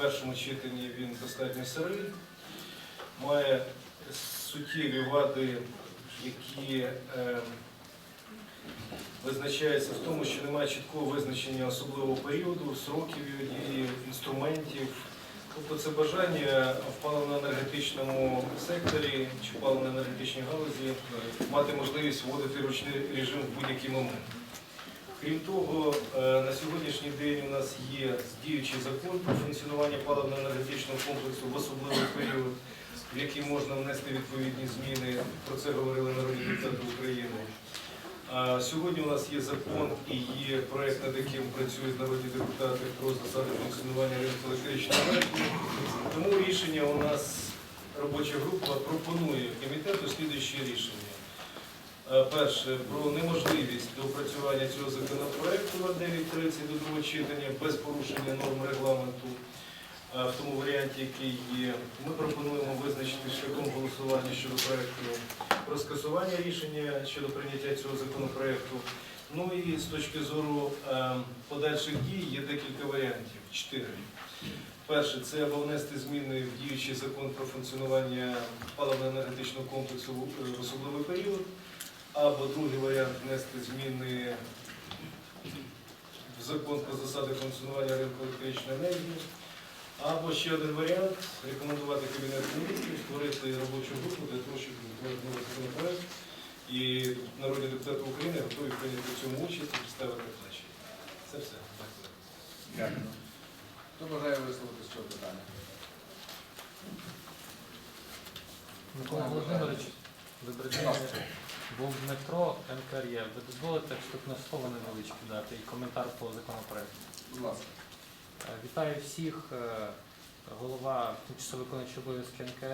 першому читанні він достатньо сирий, має суттєві вади, які е, визначаються в тому, що немає чіткого визначення особливого періоду, сроків дії, інструментів. Тобто це бажання в паливно-енергетичному секторі чи паливно-енергетичній галузі мати можливість вводити ручний режим в будь-який момент. Крім того, е, на сьогоднішній день у нас є діючий закон про функціонування паливно-енергетичного комплексу в особливий період, в який можна внести відповідні зміни. Про це говорили народні депутати України. Сьогодні у нас є закон і є проект, над яким працюють народні депутати про засади функціонування ринку електричної енергії. Тому рішення у нас робоча група пропонує комітету слідуючі рішення. Е, Перше, про неможливість доопрацювання цього законопроекту на 9.30 до другого читання без порушення норм регламенту. Е, В тому варіанті, який є, ми пропонуємо визначити шляхом голосування щодо проекту про скасування рішення щодо прийняття цього законопроекту. Ну і з точки зору е, подальших дій є декілька варіантів. Чотири. Перше, це або внести зміни в діючий закон про функціонування паливно-енергетичного комплексу в особливий період. Або другий варіант внести зміни в закон про засади функціонування ринку електричної енергії. Або ще один варіант рекомендувати Кабінету міністрів створити робочу групу для того, щоб новий законопроект. І народні депутати України готові прийняти в цьому участь і представити плечі. Це все. Дякую. Дякую. Хто бажає висловити з цього питання? Микола Володимирович, добрий. Був Дмитро НКРЄ. Ви дозволите вступне слово невеличке дати і коментар по законопроекту. Будь ласка. Е, Вітаю всіх. Е, Голова тимчасово виконуючий обов'язки НКР.